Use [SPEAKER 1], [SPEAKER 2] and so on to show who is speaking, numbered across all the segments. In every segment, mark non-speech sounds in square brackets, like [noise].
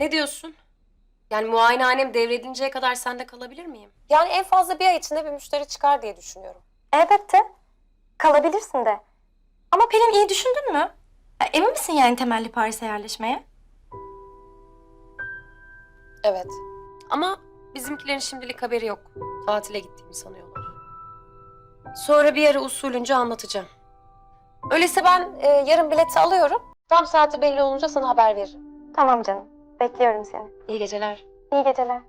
[SPEAKER 1] Ne diyorsun? Yani muayenehanem devredinceye kadar sende kalabilir miyim? Yani en fazla bir ay içinde bir müşteri çıkar diye düşünüyorum.
[SPEAKER 2] Elbette. Kalabilirsin de. Ama Pelin iyi düşündün mü? Ya, emin misin yani temelli Paris'e yerleşmeye?
[SPEAKER 1] Evet. Ama bizimkilerin şimdilik haberi yok. Tatile gittiğimi sanıyorlar. Sonra bir ara usulünce anlatacağım. Öyleyse ben e, yarın bileti alıyorum. Tam saati belli olunca sana haber veririm.
[SPEAKER 2] Tamam canım. Bekliyorum seni.
[SPEAKER 1] İyi geceler.
[SPEAKER 2] İyi geceler.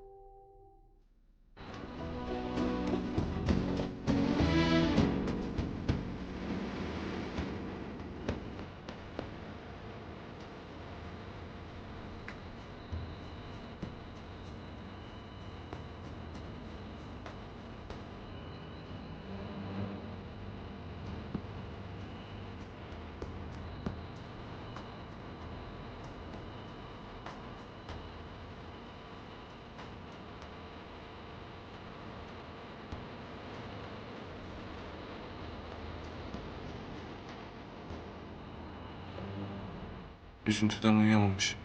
[SPEAKER 3] Üzüntüden uyuyamamış.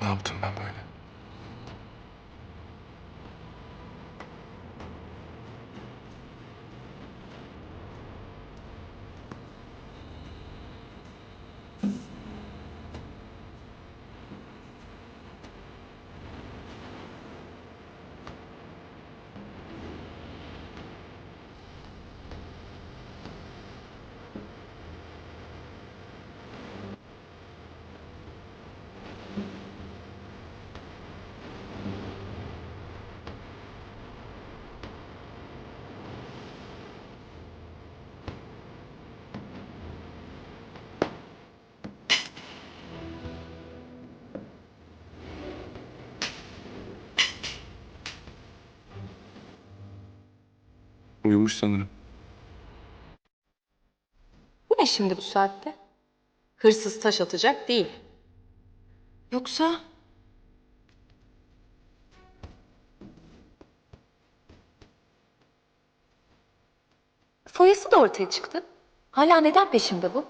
[SPEAKER 3] Ne yaptım ben böyle? Uyumuş sanırım.
[SPEAKER 4] Bu ne şimdi bu saatte? Hırsız taş atacak değil. Yoksa... Foyası da ortaya çıktı. Hala neden peşimde bu?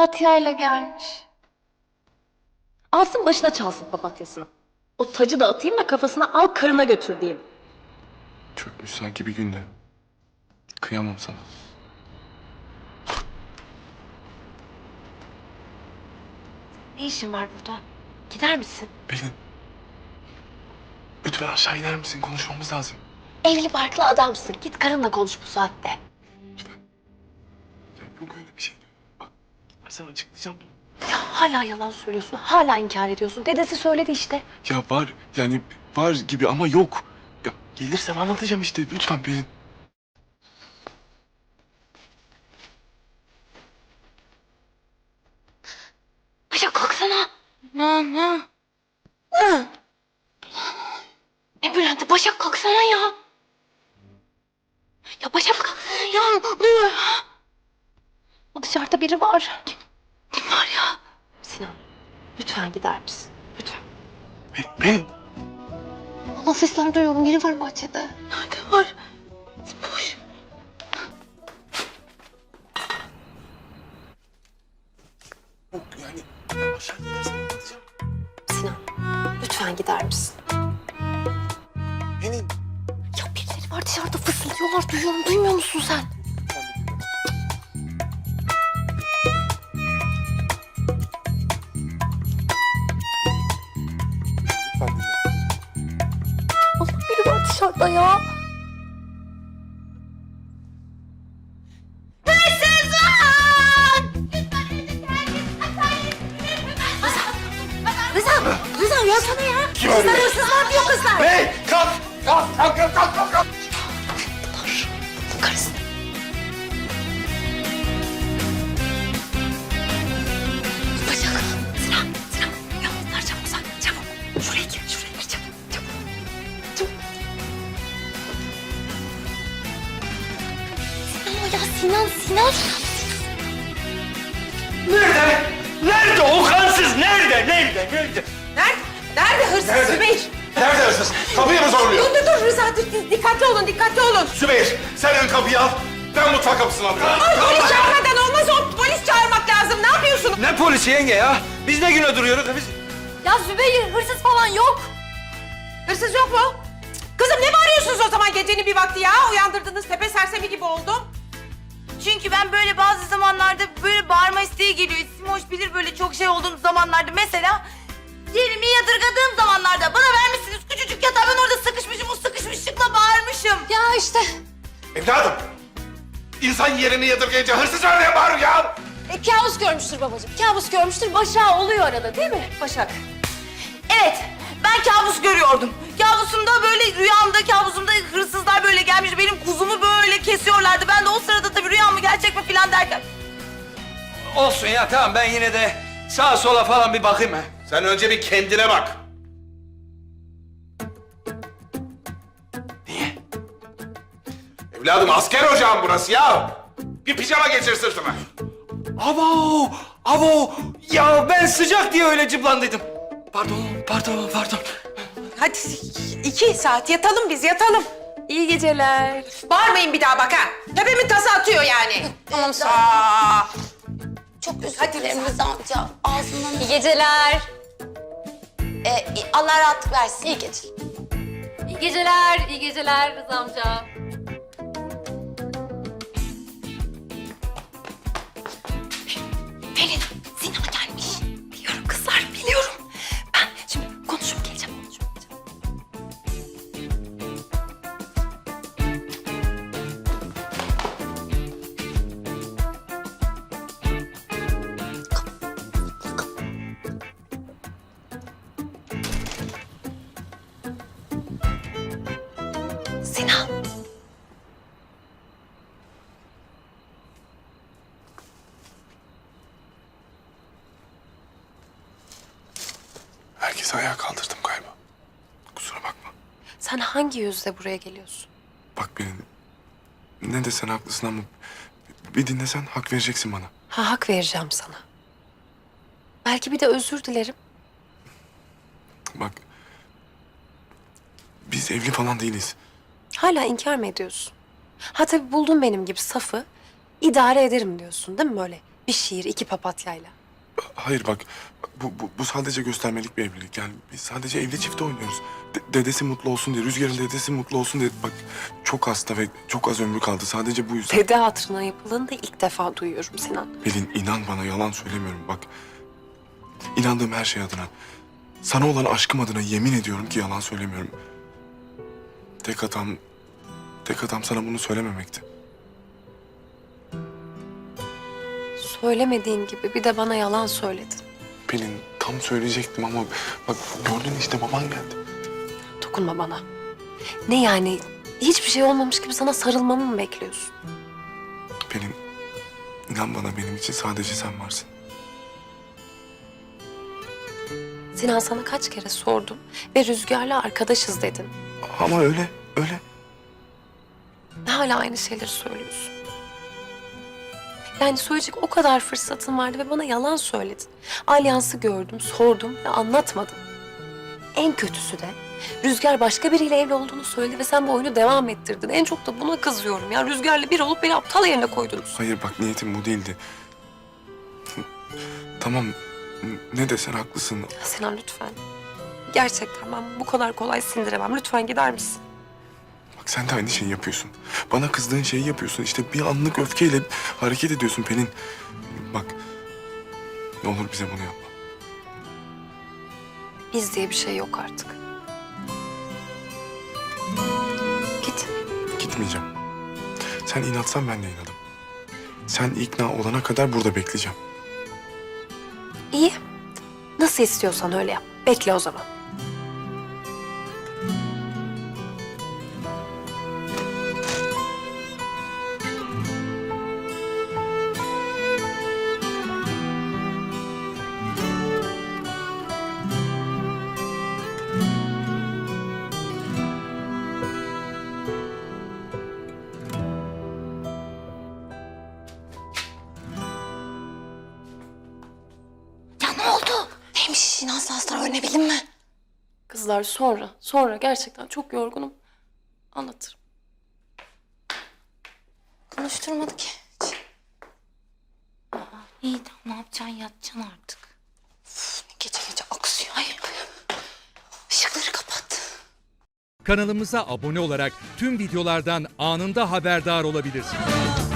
[SPEAKER 4] Papatyayla gelmiş. Alsın başına çalsın papatyasını. O tacı da atayım da kafasına al karına götür diyeyim.
[SPEAKER 3] Çökmüş sanki bir günde. Kıyamam sana.
[SPEAKER 4] Ne işin var burada? Gider misin?
[SPEAKER 3] Pelin. Lütfen aşağı iner misin? Konuşmamız lazım.
[SPEAKER 4] Evli barklı adamsın. Git karınla konuş bu saatte.
[SPEAKER 3] Ya Yok öyle bir şey. Ben sana açıklayacağım.
[SPEAKER 4] Ya hala yalan söylüyorsun. Hala inkar ediyorsun. Dedesi söyledi işte.
[SPEAKER 3] Ya var yani var gibi ama yok. Ya gelirsem anlatacağım işte. Lütfen Pelin.
[SPEAKER 4] Başak kalksana. Ne ne? Ne? Ne Bülent'i? Başak kalksana ya. Ya Başak kalksana ya. Ne? Dışarıda biri var. Sinan lütfen gider misin? Lütfen.
[SPEAKER 3] Pelin.
[SPEAKER 4] Ama sesler duyuyorum. Biri var bahçede. Nerede var? Boş.
[SPEAKER 3] Yok yani aşağı inersen anlatacağım.
[SPEAKER 4] Sinan lütfen gider misin?
[SPEAKER 3] Pelin.
[SPEAKER 4] Ya birileri var dışarıda fısıldıyorlar. Duyuyorum. Duymuyor musun sen? Dışarıda ya. Rıza, Rıza uyansana ya.
[SPEAKER 3] Kim?
[SPEAKER 4] Kızlar hırsız var diyor kızlar.
[SPEAKER 3] Hey! Kalk! Kalk! Kalk! Kalk! Kalk! Kalk!
[SPEAKER 4] Sinan.
[SPEAKER 5] Nerede? Nerede o kansız? Nerede? Nerede? Nerede?
[SPEAKER 6] Nerede? Nerede hırsız
[SPEAKER 5] Nerede?
[SPEAKER 6] Zübeyir?
[SPEAKER 3] Nerede hırsız? Kapıyı mı zorluyor?
[SPEAKER 6] Dur dur Rıza dur, dikkatli olun dikkatli olun.
[SPEAKER 3] Sübeyir sen ön kapıyı al. Ben mutfak kapısını alıyorum.
[SPEAKER 6] Ay polis çağırmadan olmaz o polis çağırmak lazım. Ne yapıyorsun?
[SPEAKER 7] Ne polisi yenge ya? Biz ne güne duruyoruz? Biz...
[SPEAKER 1] Ya Zübeyir hırsız falan yok.
[SPEAKER 6] Hırsız yok mu? Kızım ne bağırıyorsunuz o zaman gecenin bir vakti ya? Uyandırdınız tepe sersemi gibi oldum.
[SPEAKER 8] Çünkü ben böyle bazı zamanlarda böyle bağırma isteği geliyor. Simoş bilir böyle çok şey olduğum zamanlarda. Mesela yerimi yadırgadığım zamanlarda bana vermişsiniz küçücük yatağı ben orada sıkışmışım. O sıkışmışlıkla bağırmışım.
[SPEAKER 1] Ya işte.
[SPEAKER 3] Evladım. İnsan yerini yadırgayınca hırsız örneğe bağırır ya.
[SPEAKER 1] E, kabus görmüştür babacığım. Kabus görmüştür. Başak oluyor arada değil mi Başak?
[SPEAKER 8] Evet ben kabus görüyordum. Kabusumda böyle rüyamda kabusumda hırsızlar böyle gelmiş. Benim kuzumu böyle kesiyorlardı. Ben de o sırada tabii rüya mı gerçek mi filan derken.
[SPEAKER 7] Olsun ya tamam ben yine de sağa sola falan bir bakayım ha.
[SPEAKER 3] Sen önce bir kendine bak. Niye? Evladım asker ocağım burası ya. Bir pijama geçir sırtıma.
[SPEAKER 7] Abo! Abo! Ya ben sıcak diye öyle cıplandıydım. Pardon, pardon, pardon.
[SPEAKER 6] Hadi iki saat yatalım biz yatalım.
[SPEAKER 4] İyi geceler.
[SPEAKER 6] Bağırmayın bir daha bak ha. Tepemin tası atıyor yani. [laughs]
[SPEAKER 1] Tamam sağ
[SPEAKER 6] Aa,
[SPEAKER 1] Çok özür
[SPEAKER 6] Hadi
[SPEAKER 1] dilerim
[SPEAKER 6] Rıza.
[SPEAKER 1] Rıza amca. Ağzından... İyi geceler.
[SPEAKER 8] Ee, Allah rahatlık versin.
[SPEAKER 1] İyi geceler. İyi geceler, iyi geceler Rıza amca.
[SPEAKER 4] Sen hangi yüzle buraya geliyorsun?
[SPEAKER 3] Bak beni ne desen haklısın ama bir dinlesen hak vereceksin bana.
[SPEAKER 4] Ha hak vereceğim sana. Belki bir de özür dilerim.
[SPEAKER 3] Bak biz evli falan değiliz.
[SPEAKER 4] Hala inkar mı ediyorsun? Ha tabii buldun benim gibi safı. idare ederim diyorsun değil mi böyle? Bir şiir, iki papatyayla.
[SPEAKER 3] Hayır bak bu, bu, bu sadece göstermelik bir evlilik. Yani biz sadece evli çifte oynuyoruz. De- dedesi mutlu olsun diye, Rüzgar'ın dedesi mutlu olsun diye. Bak çok hasta ve çok az ömrü kaldı. Sadece bu yüzden.
[SPEAKER 4] Dede hatırına yapıldığını da ilk defa duyuyorum Sinan.
[SPEAKER 3] Pelin inan bana yalan söylemiyorum bak. İnandığım her şey adına. Sana olan aşkım adına yemin ediyorum ki yalan söylemiyorum. Tek hatam, tek hatam sana bunu söylememekti.
[SPEAKER 4] Söylemediğin gibi bir de bana yalan söyledin.
[SPEAKER 3] Pelin tam söyleyecektim ama bak gördün işte baban geldi.
[SPEAKER 4] Dokunma bana. Ne yani? Hiçbir şey olmamış gibi sana sarılmamı mı bekliyorsun?
[SPEAKER 3] Pelin inan bana benim için sadece sen varsın.
[SPEAKER 4] Sinan sana kaç kere sordum ve Rüzgar'la arkadaşız dedin.
[SPEAKER 3] Ama öyle, öyle.
[SPEAKER 4] Hala aynı şeyleri söylüyorsun. Yani söyleyecek o kadar fırsatın vardı ve bana yalan söyledin. Alyansı gördüm, sordum ve anlatmadın. En kötüsü de Rüzgar başka biriyle evli olduğunu söyledi ve sen bu oyunu devam ettirdin. En çok da buna kızıyorum ya. Rüzgar'la bir olup beni aptal yerine koydunuz.
[SPEAKER 3] Hayır bak niyetim bu değildi. tamam ne desen haklısın.
[SPEAKER 4] Sinan lütfen. Gerçekten ben bu kadar kolay sindiremem. Lütfen gider misin?
[SPEAKER 3] Sen de aynı şeyi yapıyorsun. Bana kızdığın şeyi yapıyorsun. İşte bir anlık öfkeyle hareket ediyorsun Pelin. Bak ne olur bize bunu yapma.
[SPEAKER 4] Biz diye bir şey yok artık. Git.
[SPEAKER 3] Gitmeyeceğim. Sen inatsan ben de inadım. Sen ikna olana kadar burada bekleyeceğim.
[SPEAKER 4] İyi. Nasıl istiyorsan öyle yap. Bekle o zaman.
[SPEAKER 2] Neymiş inanç hastalar öğrenebildin mi?
[SPEAKER 4] Kızlar sonra. Sonra gerçekten çok yorgunum. Anlatırım.
[SPEAKER 1] Konuşturmadı ki.
[SPEAKER 8] İyi tamam ne yapacaksın yatacaksın artık.
[SPEAKER 1] Gece gece aksıyor. Ay. Işıkları kapat.
[SPEAKER 9] Kanalımıza abone olarak tüm videolardan anında haberdar olabilirsiniz.